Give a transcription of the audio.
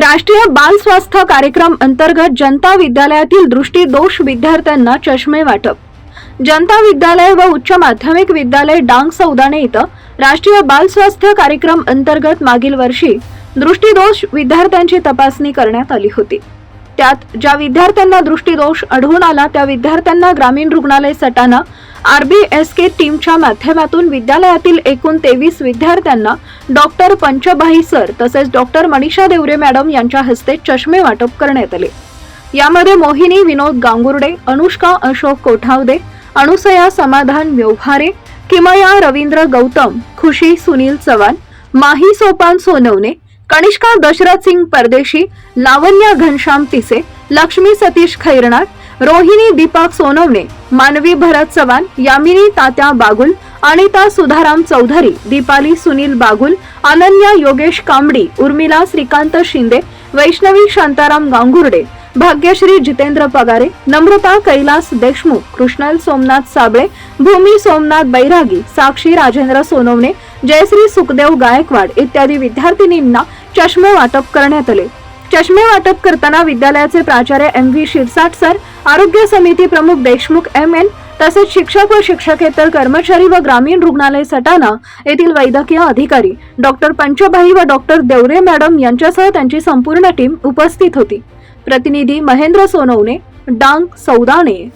राष्ट्रीय बाल स्वास्थ्य कार्यक्रम अंतर्गत जनता विद्यालयातील दृष्टीदोष विद्यार्थ्यांना चष्मे वाटप. जनता विद्यालय व उच्च माध्यमिक विद्यालय डांग सौदाणे इथं राष्ट्रीय बाल स्वास्थ्य कार्यक्रम अंतर्गत मागील वर्षी दृष्टीदोष विद्यार्थ्यांची तपासणी करण्यात आली होती. त्यात ज्या विद्यार्थ्यांना दृष्टीदोष आढळून आला त्या विद्यार्थ्यांना ग्रामीण रुग्णालय सटाणा आरबीएसके टीमच्या माध्यमातून विद्यालयातील एकूण तेवीस विद्यार्थ्यांना डॉक्टर पंचभाई सर तसेच डॉक्टर मनीषा देवरे मॅडम यांच्या हस्ते चष्मे वाटप करण्यात आले. यामध्ये मोहिनी विनोद गांगुर्डे अनुष्का अशोक कोठावदे अनुसया समाधान व्यवहारे किमया रवींद्र गौतम खुशी सुनील चव्हाण माही सोपान सोनवणे कनिष्का दशरथ सिंग परदेशी लावण्या घनश्याम तिसे लक्ष्मी सतीश खैरनार रोहिणी दीपक सोनवणे मानवी भरत चव्हाण यामिनी तात्या बागुल अनिता सुधाराम चौधरी दीपाली सुनील बागुल अनन्या योगेश कांबडी उर्मिला श्रीकांत शिंदे वैष्णवी शांताराम गांगुर्डे भाग्यश्री जितेंद्र पगारे नम्रता कैलास देशमुख कृष्णल सोमनाथ साबळे भूमी सोमनाथ बैरागी साक्षी राजेंद्र सोनवणे जयश्री सुखदेव गायकवाड इत्यादी विद्यार्थिनींना चष्मे वाटप करण्यात आले. चष्मे वाटप करताना विद्यालयाचे प्राचार्य एम व्ही शिरसाट सर आरोग्य समिती प्रमुख देशमुख एम एन तसेच शिक्षक व शिक्षकेतर कर्मचारी व ग्रामीण रुग्णालय सटाणा येथील वैद्यकीय अधिकारी डॉक्टर पंचबाई व डॉक्टर देवरे मॅडम यांच्यासह त्यांची संपूर्ण टीम उपस्थित होती. प्रतिनिधी महेंद्र सोनवणे डांग सौदाणे.